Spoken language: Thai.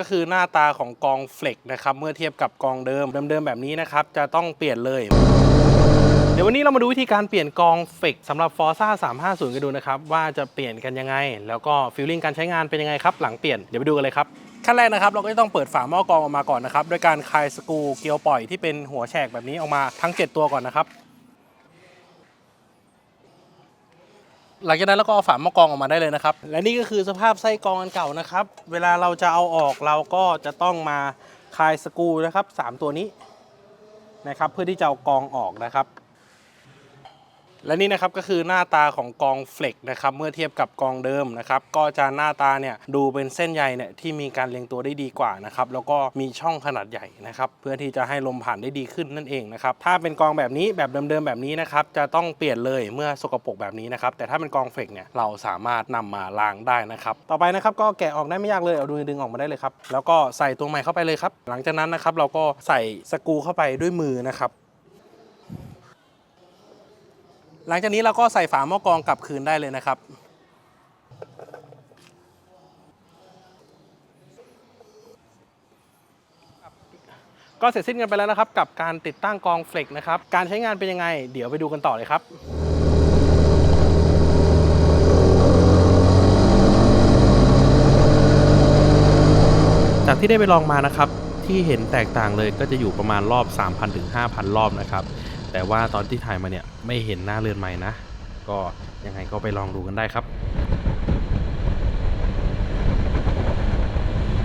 ก็คือหน้าตาของกองเฟล็กนะครับเมื่อเทียบกับกองเดิมเดิมๆแบบนี้นะครับจะต้องเปลี่ยนเลย เดี๋ยววันนี้เรามาดูวิธีการเปลี่ยนกองเฟกสำหรับ Forza 350 กันดูนะครับว่าจะเปลี่ยนกันยังไง แล้วก็ฟีลลิ่งการใช้งานเป็นยังไงครับหลังเปลี่ยนเดี๋ยวไปดูกันเลยครับขั้นแรกนะครับเราก็จะต้องเปิดฝาหม้อกรองออกมาก่อนนะครับด้วยการคลายสกรูเกลียวปล่อยที่เป็นหัวแฉกแบบนี้ออกมาทั้ง 7 ตัวก่อนนะครับ หลังจากนั้นเราก็เอาฝาหม้อกรองออกมาได้เลยนะครับ และนี่ก็คือสภาพไส้กรองอันเก่านะครับ เวลาเราจะเอาออกเราก็จะต้องมาคลายสกูนะครับสามตัวนี้นะครับ เพื่อที่จะเอากรองออกนะครับ และนี่นะครับก็คือหน้าตาของกองเฟล็กนะครับเมื่อเทียบกับกองเดิมนะครับก็จะหน้าตาเนี่ยดูเป็นเส้นใยเนี่ยที่มีการเรียงตัวได้ดีกว่านะครับแล้วก็มีช่องขนาดใหญ่นะครับเพื่อที่จะให้ลมผ่านได้ดีขึ้นนั่นเองนะครับถ้าเป็นกองแบบนี้แบบเดิมๆแบบนี้นะครับจะต้องเปลี่ยนเลยเมื่อสกปรกแบบนี้นะครับแต่ถ้าเป็นกองเฟล็กเนี่ยเราสามารถนำมาล้างได้นะครับต่อไปนะครับก็แกะออกได้ไม่ยากเลยเอาดูดึงออกมาได้เลยครับแล้วก็ใส่ตัวใหม่เข้าไปเลยครับหลังจากนั้นนะครับเราก็ใส่สกูเข้าไปด้วยมือนะครับ หลังจากนี้เราก็ใส่ฝาหม้อกรองกลับคืนได้เลยนะครับ ก็เสร็จสิ้นกันไปแล้วนะครับ กับการติดตั้งกองเฟล็กนะครับ การใช้งานเป็นยังไง เดี๋ยวไปดูกันต่อเลยครับจากที่ได้ไปลองมานะครับที่เห็นแตกต่างเลยก็จะอยู่ประมาณรอบ 3,000ถึง5,000 รอบนะครับ แต่ว่าตอนที่ถ่ายมาเนี่ยไม่เห็นหน้าเรือนใหม่นะ ก็ยังไงก็ไปลองดูกันได้ครับ